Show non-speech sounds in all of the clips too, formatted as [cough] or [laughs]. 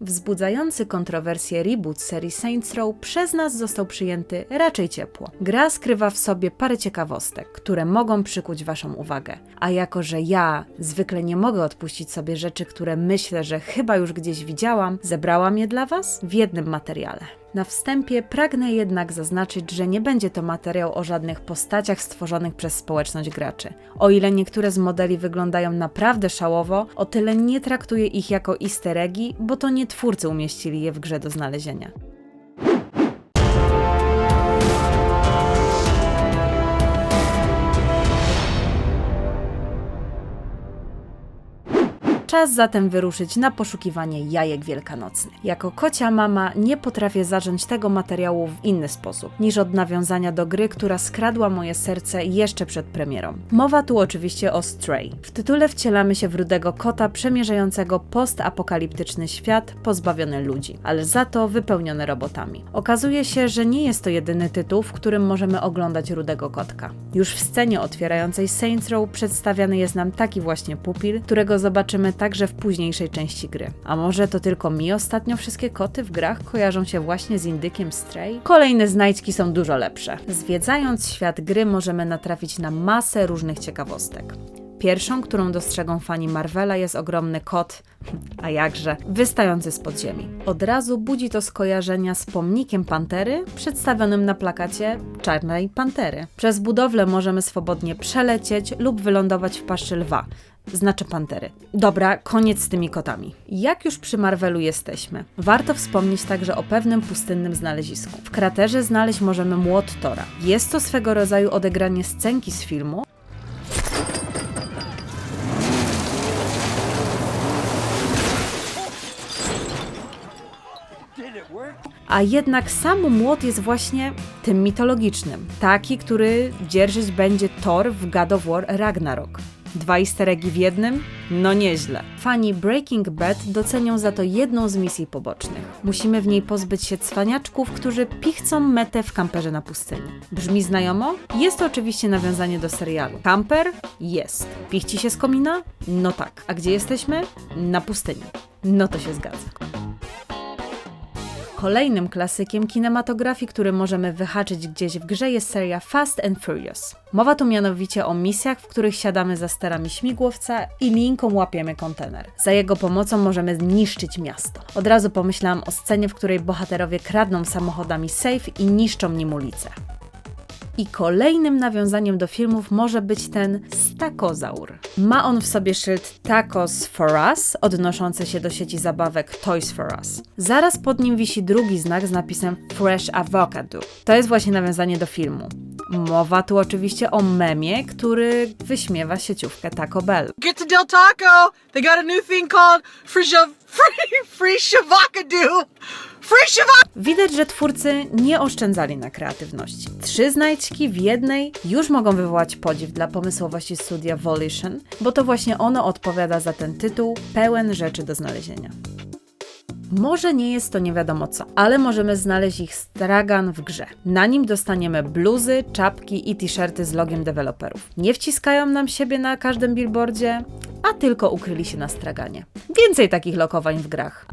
Wzbudzający kontrowersje reboot serii Saints Row przez nas został przyjęty raczej ciepło. Gra skrywa w sobie parę ciekawostek, które mogą przykuć Waszą uwagę. A jako, że ja zwykle nie mogę odpuścić sobie rzeczy, które myślę, że chyba już gdzieś widziałam, zebrałam je dla Was w jednym materiale. Na wstępie pragnę jednak zaznaczyć, że nie będzie to materiał o żadnych postaciach stworzonych przez społeczność graczy. O ile niektóre z modeli wyglądają naprawdę szałowo, o tyle nie traktuję ich jako easter eggi, bo to nie twórcy umieścili je w grze do znalezienia. Czas zatem wyruszyć na poszukiwanie jajek wielkanocnych. Jako kocia mama nie potrafię zacząć tego materiału w inny sposób niż od nawiązania do gry, która skradła moje serce jeszcze przed premierą. Mowa tu oczywiście o Stray. W tytule wcielamy się w rudego kota przemierzającego postapokaliptyczny świat pozbawiony ludzi, ale za to wypełniony robotami. Okazuje się, że nie jest to jedyny tytuł, w którym możemy oglądać rudego kotka. Już w scenie otwierającej Saints Row przedstawiany jest nam taki właśnie pupil, którego zobaczymy także w późniejszej części gry. A może to tylko mi ostatnio wszystkie koty w grach kojarzą się właśnie z indykiem Stray? Kolejne znajdźki są dużo lepsze. Zwiedzając świat gry możemy natrafić na masę różnych ciekawostek. Pierwszą, którą dostrzegą fani Marvela jest ogromny kot, [laughs] a jakże, wystający z podziemi. Od razu budzi to skojarzenia z pomnikiem pantery przedstawionym na plakacie Czarnej Pantery. Przez budowlę możemy swobodnie przelecieć lub wylądować w paszczy lwa, znaczy pantery. Dobra, koniec z tymi kotami. Jak już przy Marvelu jesteśmy, warto wspomnieć także o pewnym pustynnym znalezisku. W kraterze znaleźć możemy młot Tora. Jest to swego rodzaju odegranie scenki z filmu, A jednak sam młot jest właśnie tym mitologicznym. Taki, który dzierżyć będzie Thor w God of War Ragnarok. Dwa easter eggi w jednym? No nieźle. Fani Breaking Bad docenią za to jedną z misji pobocznych. Musimy w niej pozbyć się cwaniaczków, którzy pichcą metę w kamperze na pustyni. Brzmi znajomo? Jest to oczywiście nawiązanie do serialu. Kamper? Jest. Pichci się z komina? No tak. A gdzie jesteśmy? Na pustyni. No to się zgadza. Kolejnym klasykiem kinematografii, który możemy wyhaczyć gdzieś w grze jest seria Fast and Furious. Mowa tu mianowicie o misjach, w których siadamy za sterami śmigłowca i linką łapiemy kontener. Za jego pomocą możemy zniszczyć miasto. Od razu pomyślałam o scenie, w której bohaterowie kradną samochodami safe i niszczą nim ulicę. I kolejnym nawiązaniem do filmów może być ten stakozaur. Ma on w sobie szyld Tacos for Us, odnoszący się do sieci zabawek Toys for Us. Zaraz pod nim wisi drugi znak z napisem Fresh Avocado. To jest właśnie nawiązanie do filmu. Mowa tu oczywiście o memie, który wyśmiewa sieciówkę Taco Bell. Get to Del Taco. They got a new thing called free shav- free free shavakadu. Free shavak. Widać, że twórcy nie oszczędzali na kreatywności. Trzy znajdźki w jednej już mogą wywołać podziw dla pomysłowości studia Volition, bo to właśnie ono odpowiada za ten tytuł pełen rzeczy do znalezienia. Może nie jest to nie wiadomo co, ale możemy znaleźć ich stragan w grze. Na nim dostaniemy bluzy, czapki i t-shirty z logiem deweloperów. Nie wciskają nam siebie na każdym billboardzie, a tylko ukryli się na straganie. Więcej takich lokowań w grach.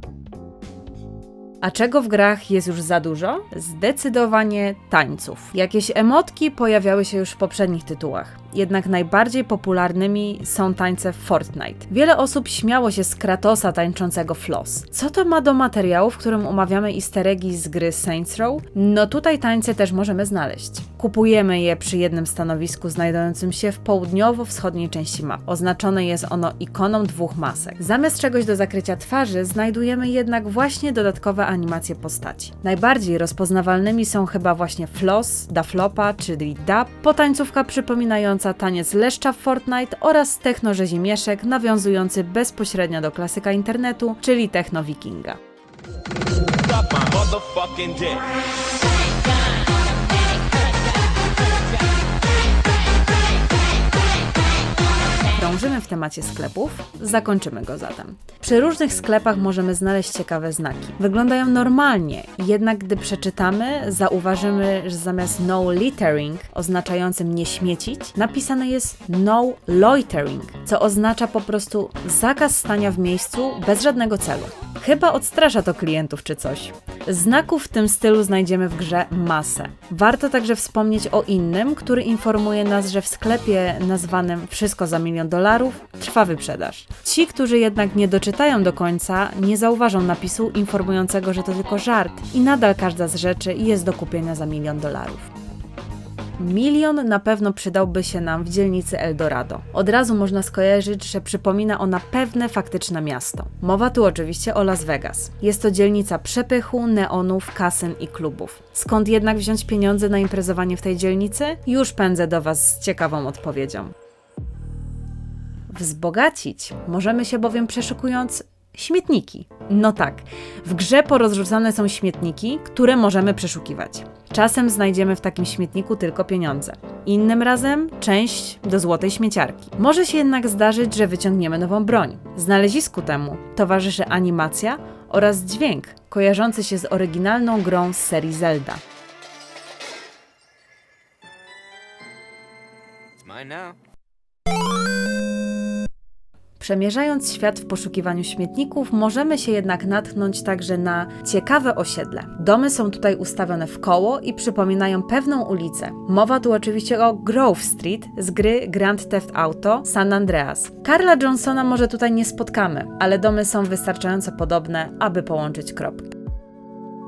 A czego w grach jest już za dużo? Zdecydowanie tańców. Jakieś emotki pojawiały się już w poprzednich tytułach. Jednak najbardziej popularnymi są tańce Fortnite. Wiele osób śmiało się z Kratosa tańczącego Floss. Co to ma do materiału, w którym umawiamy easter eggi z gry Saints Row? No tutaj tańce też możemy znaleźć. Kupujemy je przy jednym stanowisku znajdującym się w południowo-wschodniej części mapy. Oznaczone jest ono ikoną dwóch masek. Zamiast czegoś do zakrycia twarzy znajdujemy jednak właśnie dodatkowe animacje postaci. Najbardziej rozpoznawalnymi są chyba właśnie Floss, Daflopa, czyli Dab, potańcówka przypominająca taniec leszcza w Fortnite oraz techno rzezimieszek nawiązujący bezpośrednio do klasyka internetu, czyli techno wikinga. Suck my motherfucking dick. drążymy w temacie sklepów, zakończymy go zatem. Przy różnych sklepach możemy znaleźć ciekawe znaki. Wyglądają normalnie, jednak gdy przeczytamy, zauważymy, że zamiast no littering, oznaczającym nie śmiecić, napisane jest no loitering, co oznacza po prostu zakaz stania w miejscu bez żadnego celu. Chyba odstrasza to klientów czy coś. Znaków w tym stylu znajdziemy w grze masę. Warto także wspomnieć o innym, który informuje nas, że w sklepie nazwanym Wszystko za milion dolarów trwa wyprzedaż. Ci, którzy jednak nie doczytają do końca, nie zauważą napisu informującego, że to tylko żart i nadal każda z rzeczy jest do kupienia za milion dolarów. Milion na pewno przydałby się nam w dzielnicy Eldorado. Od razu można skojarzyć, że przypomina ona pewne faktyczne miasto. Mowa tu oczywiście o Las Vegas. Jest to dzielnica przepychu, neonów, kasyn i klubów. Skąd jednak wziąć pieniądze na imprezowanie w tej dzielnicy? Już pędzę do Was z ciekawą odpowiedzią. Wzbogacić możemy się bowiem przeszukując śmietniki. No tak, w grze porozrzucane są śmietniki, które możemy przeszukiwać. Czasem znajdziemy w takim śmietniku tylko pieniądze. Innym razem część do złotej śmieciarki. Może się jednak zdarzyć, że wyciągniemy nową broń. Znalezisku temu towarzyszy animacja oraz dźwięk kojarzący się z oryginalną grą z serii Zelda. It's mine now. Przemierzając świat w poszukiwaniu śmietników, możemy się jednak natknąć także na ciekawe osiedle. Domy są tutaj ustawione w koło i przypominają pewną ulicę. Mowa tu oczywiście o Grove Street z gry Grand Theft Auto San Andreas. Carla Johnsona może tutaj nie spotkamy, ale domy są wystarczająco podobne, aby połączyć kropki.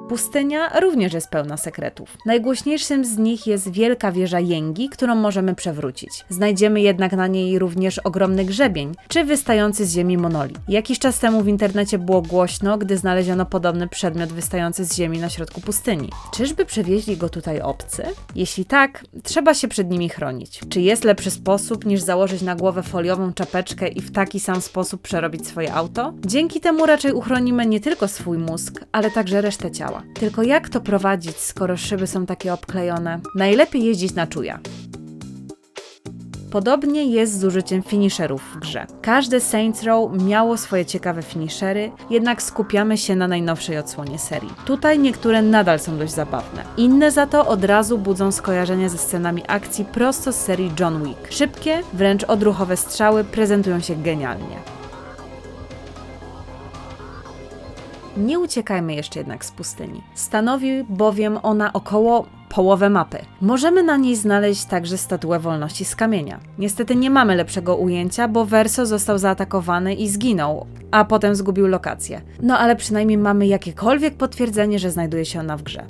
Pustynia również jest pełna sekretów. Najgłośniejszym z nich jest wielka wieża Jęgi, którą możemy przewrócić. Znajdziemy jednak na niej również ogromny grzebień, czy wystający z ziemi monolit. Jakiś czas temu w internecie było głośno, gdy znaleziono podobny przedmiot wystający z ziemi na środku pustyni. Czyżby przewieźli go tutaj obcy? Jeśli tak, trzeba się przed nimi chronić. Czy jest lepszy sposób niż założyć na głowę foliową czapeczkę i w taki sam sposób przerobić swoje auto? Dzięki temu raczej uchronimy nie tylko swój mózg, ale także resztę ciała. Tylko jak to prowadzić, skoro szyby są takie obklejone? Najlepiej jeździć na czuja. Podobnie jest z użyciem finisherów w grze. Każde Saints Row miało swoje ciekawe finishery, jednak skupiamy się na najnowszej odsłonie serii. Tutaj niektóre nadal są dość zabawne. Inne za to od razu budzą skojarzenia ze scenami akcji prosto z serii John Wick. Szybkie, wręcz odruchowe strzały prezentują się genialnie. Nie uciekajmy jeszcze jednak z pustyni. Stanowi bowiem ona około połowę mapy. Możemy na niej znaleźć także statuę wolności z kamienia. Niestety nie mamy lepszego ujęcia, bo Verso został zaatakowany i zginął, a potem zgubił lokację. No ale przynajmniej mamy jakiekolwiek potwierdzenie, że znajduje się ona w grze.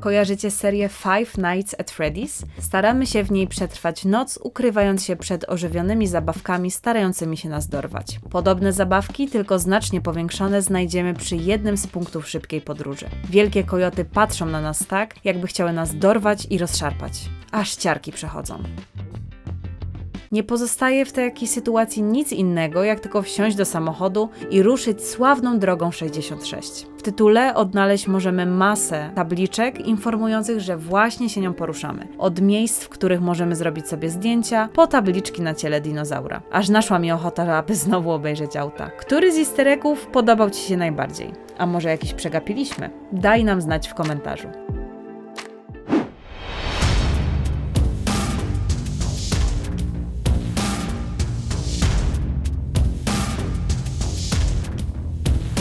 Kojarzycie serię Five Nights at Freddy's? Staramy się w niej przetrwać noc, ukrywając się przed ożywionymi zabawkami starającymi się nas dorwać. Podobne zabawki, tylko znacznie powiększone, znajdziemy przy jednym z punktów szybkiej podróży. Wielkie kojoty patrzą na nas tak, jakby chciały nas dorwać i rozszarpać. Aż ciarki przechodzą. Nie pozostaje w takiej sytuacji nic innego, jak tylko wsiąść do samochodu i ruszyć sławną drogą 66. W tytule odnaleźć możemy masę tabliczek informujących, że właśnie się nią poruszamy. Od miejsc, w których możemy zrobić sobie zdjęcia, po tabliczki na ciele dinozaura. Aż naszła mi ochota, aby znowu obejrzeć auta. Który z easter podobał Ci się najbardziej? A może jakiś przegapiliśmy? Daj nam znać w komentarzu.